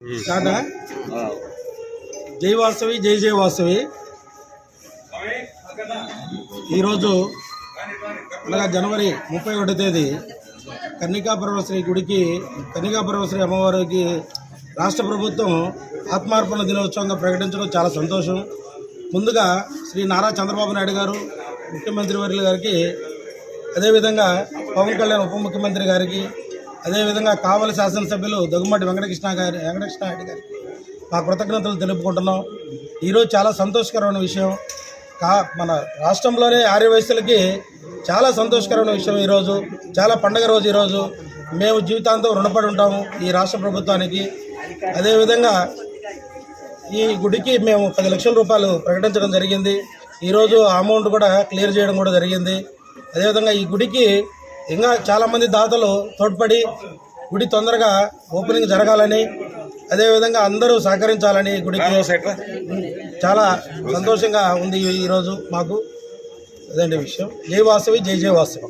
కాదా? జై వాసవి జై జై వాసవి ఈరోజు అనగా జనవరి ముప్పై ఒకటో తేదీ కన్నికా పరమశ్రీ గుడికి కన్నికా పరమశ్రీ అమ్మవారికి రాష్ట్ర ప్రభుత్వం ఆత్మార్పణ దినోత్సవంగా ప్రకటించడం చాలా సంతోషం. ముందుగా శ్రీ నారా చంద్రబాబు నాయుడు గారు ముఖ్యమంత్రి వర్యుల గారికి అదేవిధంగా పవన్ కళ్యాణ్ ఉప ముఖ్యమంత్రి గారికి అదేవిధంగా కావలి శాసనసభ్యులు దగ్గుమాటి వెంకటకృష్ణ గారి వెంకటకృష్ణ రెడ్డి గారి మా కృతజ్ఞతలు తెలుపుకుంటున్నాం. ఈరోజు చాలా సంతోషకరమైన విషయం. కా మన రాష్ట్రంలోనే ఆర్యవయస్సులకి చాలా సంతోషకరమైన విషయం ఈరోజు. చాలా పండగ రోజు ఈరోజు. మేము జీవితాంతం రుణపడి ఉంటాము ఈ రాష్ట్ర ప్రభుత్వానికి. అదేవిధంగా ఈ గుడికి మేము పది లక్షల రూపాయలు ప్రకటించడం జరిగింది. ఈరోజు అమౌంట్ కూడా క్లియర్ చేయడం కూడా జరిగింది. అదేవిధంగా ఈ గుడికి ఇంకా చాలామంది దాతలు తోడ్పడి గుడి తొందరగా ఓపెనింగ్ జరగాలని అదేవిధంగా అందరూ సహకరించాలని గుడికి చాలా సంతోషంగా ఉంది ఈ- ఈరోజు మాకు. అదండి విషయం. జై వాసవి జై జై వాసవి.